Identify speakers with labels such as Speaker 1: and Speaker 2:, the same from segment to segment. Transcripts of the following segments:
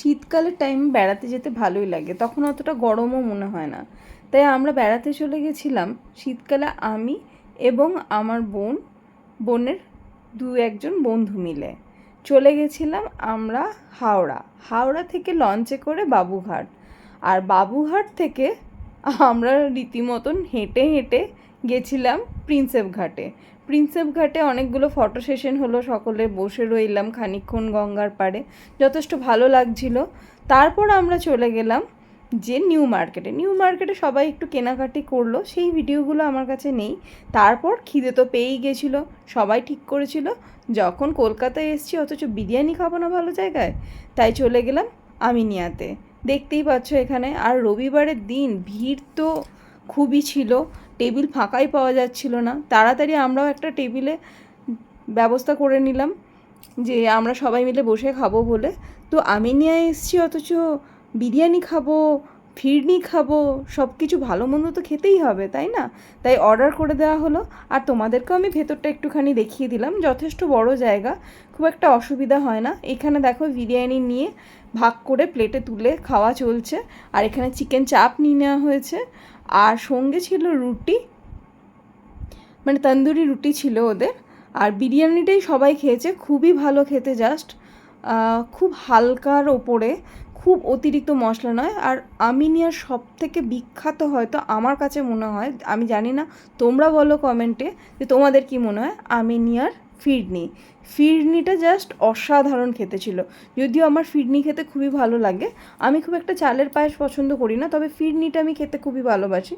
Speaker 1: শীতকালের টাইম বেড়াতে যেতে ভালোই লাগে, তখন অতটা গরমও মনে হয় না। তাই আমরা বেড়াতে চলে গেছিলাম শীতকালে আমি এবং আমার বোন, বোনের দু একজন বন্ধু মিলে। চলে গেছিলাম আমরা হাওড়া হাওড়া থেকে লঞ্চে করে বাবুঘাট। আর বাবুঘাট থেকে আমরা রীতিমতন হেঁটে হেঁটে গেছিলাম প্রিন্সেপ ঘাটে প্রিন্সেপ ঘাটে অনেকগুলো ফটো সেশন হলো, সকলে বসে রইলাম খানিকক্ষণ গঙ্গার পাড়ে। যথেষ্ট ভালো লাগছিল। তারপর আমরা চলে গেলাম যে নিউ মার্কেটে নিউ মার্কেটে সবাই একটু কেনাকাটি করল, সেই ভিডিওগুলো আমার কাছে নেই। তারপর খিদে তো পেয়েই গেছিল, সবাই ঠিক করেছিল। যখন কলকাতায় এসছি, অথচ বিরিয়ানি খাব না ভালো জায়গায়, তাই চলে গেলাম আমিনিয়াতে। দেখতেই পাচ্ছ এখানে, আর রবিবারের দিন ভিড় তো খুবই ছিল, টেবিল ফাঁকাই পাওয়া যাচ্ছিল না। তাড়াতাড়ি আমরাও একটা টেবিলে ব্যবস্থা করে নিলাম যে আমরা সবাই মিলে বসে খাব বলে। তো আমি নিয়ে এসছি অথচ বিরিয়ানি খাব ফিরনি খাব সব কিছু ভালো মন্দ তো খেতেই হবে, তাই না? তাই অর্ডার করে দেওয়া হলো। আর তোমাদেরকেও আমি ভেতরটা একটুখানি দেখিয়ে দিলাম, যথেষ্ট বড় জায়গা, খুব একটা অসুবিধা হয় না। এখানে দেখো বিরিয়ানি নিয়ে ভাগ করে প্লেটে তুলে খাওয়া চলছে। আর এখানে চিকেন চাপ নিয়ে নেওয়া হয়েছে। আর সঙ্গে ছিল রুটি মানে তন্দুরি রুটি ছিল ওদের। আর বিরিয়ানিটাই সবাই খেয়েছে, খুবই ভালো খেতে জাস্ট খুব হালকার ওপরে খুব অতিরিক্ত মশলা নয়। আর আমিনিয়ার সব থেকে বিখ্যাত হয়তো আমার কাছে মনে হয়, আমি জানি না, তোমরা বলো কমেন্টে যে তোমাদের কি মনে হয়, আমিনিয়ার ফিরনি। ফিরনিটা জাস্ট অসাধারণ খেতে ছিল। যদিও আমার ফিরনি খেতে খুবই ভালো লাগে। আমি খুব একটা চালের পায়েস পছন্দ করি না, তবে ফিরনিটা আমি খেতে খুবই ভালোবাসি।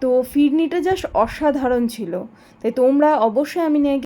Speaker 1: তো ফিরনিটা জাস্ট অসাধারণ ছিল। তাই তোমরা অবশ্যই আমি নিয়ে